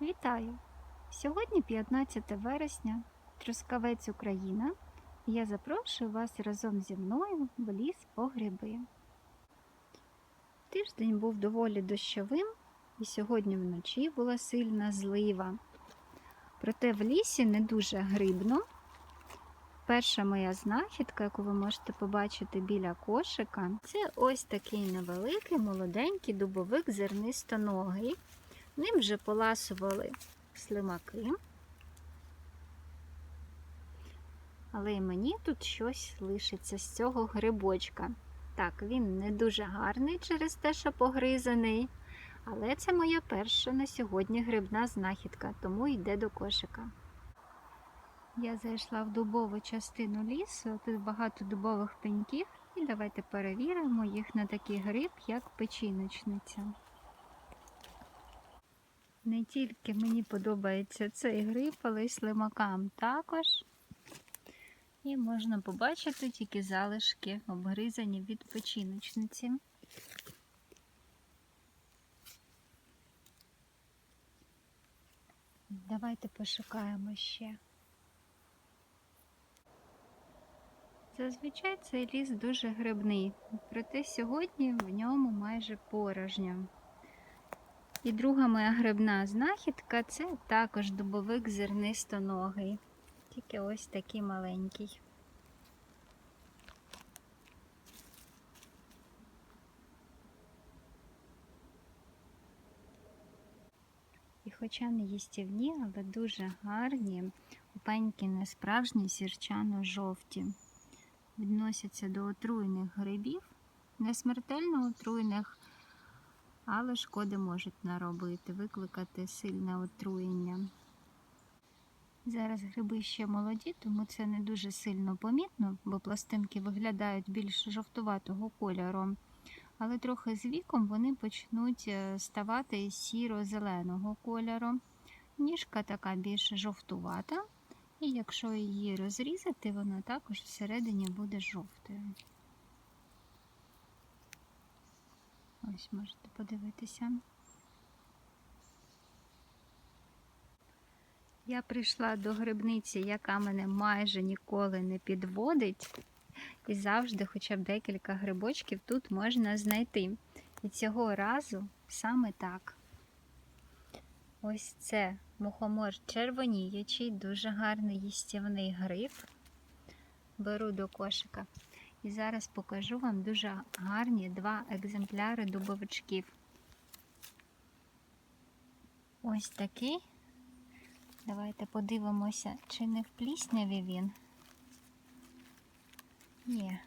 Вітаю! Сьогодні 15 вересня, Трускавець Україна. і Я запрошую вас разом зі мною в ліс по гриби. Тиждень був доволі дощовим, і сьогодні вночі була сильна злива. Проте в лісі не дуже грибно. Перша моя знахідка, яку ви можете побачити біля кошика, це ось такий невеликий молоденький дубовик зернистоногий. Ним вже поласували слимаки. Але і мені тут щось лишиться з цього грибочка. Так, він не дуже гарний через те, що погризаний. Але це моя перша на сьогодні грибна знахідка, тому йде до кошика. Я зайшла в дубову частину лісу, тут багато дубових пеньків, і давайте перевіримо їх на такий гриб, як печіночниця. Не тільки мені подобається цей гриб, але й слимакам також. І можна побачити тільки залишки, обгризані від печіночниці. Давайте пошукаємо ще. Зазвичай цей ліс дуже грибний, проте сьогодні в ньому майже порожньо. І друга моя грибна знахідка це також дубовик зернистоногий, тільки ось такий маленький. І хоча не їстівні, але дуже гарні, опеньки не справжні сірчано-жовті. Відносяться до отруйних грибів, не смертельно отруйних, але шкоди можуть наробити, викликати сильне отруєння. Зараз гриби ще молоді, тому це не дуже сильно помітно, бо пластинки виглядають більш жовтуватого кольору. Але трохи з віком вони почнуть е, ставати сіро-зеленого кольору. Ніжка така більш жовтувата, і якщо її розрізати, вона також всередині буде жовтою. Ось можете подивитися. Я прийшла до грибниці, яка мене майже ніколи не підводить. І завжди, хоча б декілька грибочків тут можна знайти. І цього разу саме так. Ось це мухомор червоніючий, дуже гарний їстівний гриб. Беру до кошика. І зараз покажу вам дуже гарні два екземпляри дубовичків. Ось такий. Давайте подивимося, чи не в він. Ні.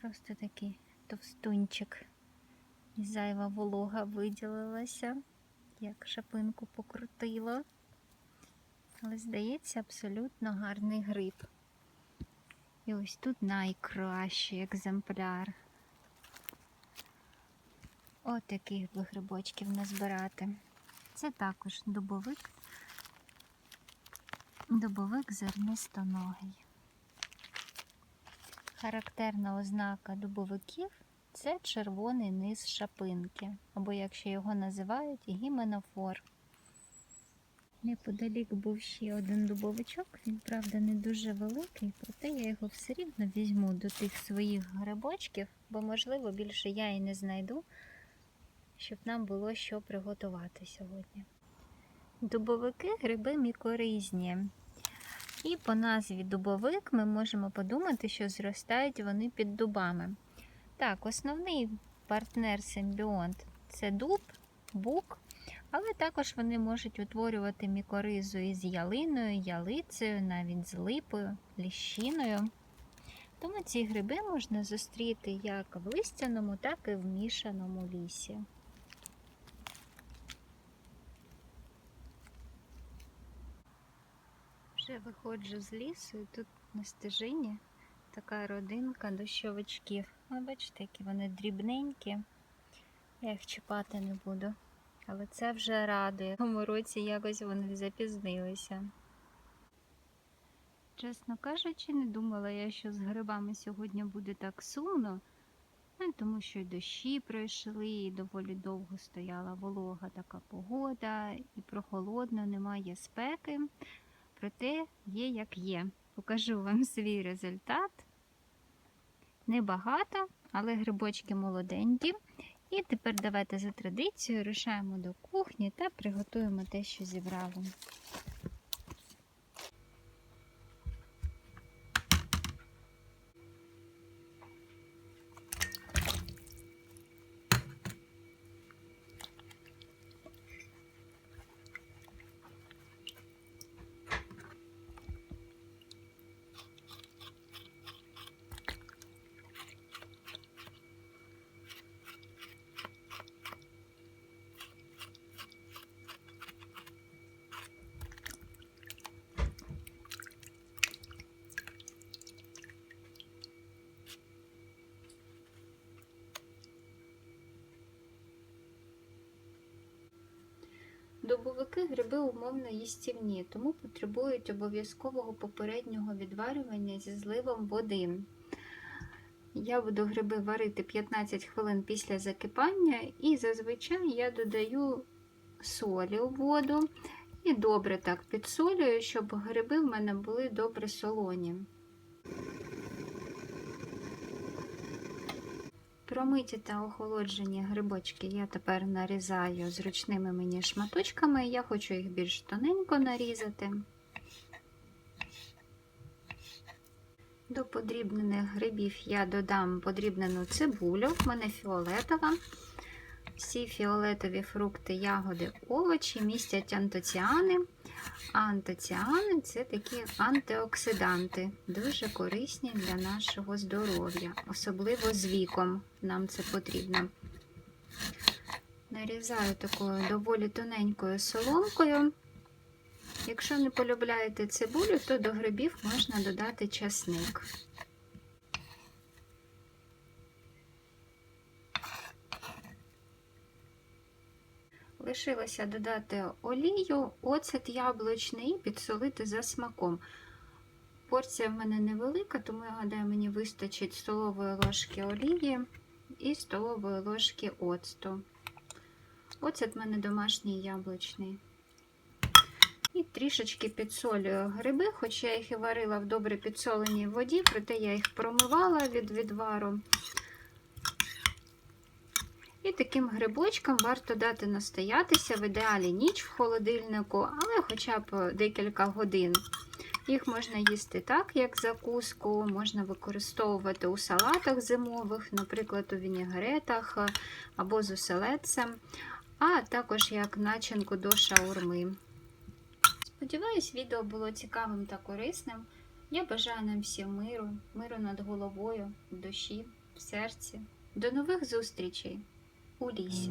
Просто такий товстунчик. І зайва волога виділилася, як шапинку покрутило. Але, здається, абсолютно гарний гриб. І ось тут найкращий екземпляр. От таких би грибочків назбирати. Це також дубовик, дубовик зернистоногий. Характерна ознака дубовиків це червоний низ шапинки, або, якщо його називають, гіменофор. Неподалік був ще один дубовичок, він, правда, не дуже великий, проте я його все рівно візьму до тих своїх грибочків, бо, можливо, більше я і не знайду, щоб нам було що приготувати сьогодні. Дубовики гриби мікоризні. І по назві дубовик ми можемо подумати, що зростають вони під дубами. Так, основний партнер симбіонт це дуб, бук, але також вони можуть утворювати мікоризу із ялиною, ялицею, навіть з липою, ліщиною. Тому ці гриби можна зустріти як в листяному, так і в мішаному лісі. Вже виходжу з лісу і тут на стежині така родинка дощовичків. Ви бачите, які вони дрібненькі. Я їх чіпати не буду. Але це вже радує. В цьому році якось вони запізнилися. Чесно кажучи, не думала я, що з грибами сьогодні буде так сумно. Ну, тому що й дощі пройшли, і доволі довго стояла волога така погода, і прохолодно, немає спеки. Проте є як є. Покажу вам свій результат. Небагато, але грибочки молоденькі. І тепер давайте за традицією рушаємо до кухні та приготуємо те, що зібрали. Дубовики гриби умовно їстівні, тому потребують обов'язкового попереднього відварювання зі зливом води. Я буду гриби варити 15 хвилин після закипання, і зазвичай я додаю солі у воду і добре так підсолюю, щоб гриби в мене були добре солоні. Промиті та охолоджені грибочки я тепер нарізаю зручними мені шматочками. Я хочу їх більш тоненько нарізати. До подрібнених грибів я додам подрібнену цибулю, в мене фіолетова. Всі фіолетові фрукти, ягоди, овочі містять антоціани. Антоціани це такі антиоксиданти, дуже корисні для нашого здоров'я, особливо з віком нам це потрібно. Нарізаю такою доволі тоненькою соломкою. Якщо не полюбляєте цибулю, то до грибів можна додати часник. Лишилося додати олію, оцет яблучний і підсолити за смаком. Порція в мене невелика, тому я гадаю, мені вистачить столової ложки олії і столової ложки оцту. Оцет в мене домашній яблучний. І трішечки підсолюю гриби, хоч я їх і варила в добре підсоленій воді, проте я їх промивала від відвару. І таким грибочкам варто дати настоятися в ідеалі ніч в холодильнику, але хоча б декілька годин. Їх можна їсти так, як закуску, можна використовувати у салатах зимових, наприклад, у вінігретах або з оселедцем, а також як начинку до шаурми. Сподіваюсь, відео було цікавим та корисним. Я бажаю нам всім миру, миру над головою, в душі, в серці. До нових зустрічей! У лісі.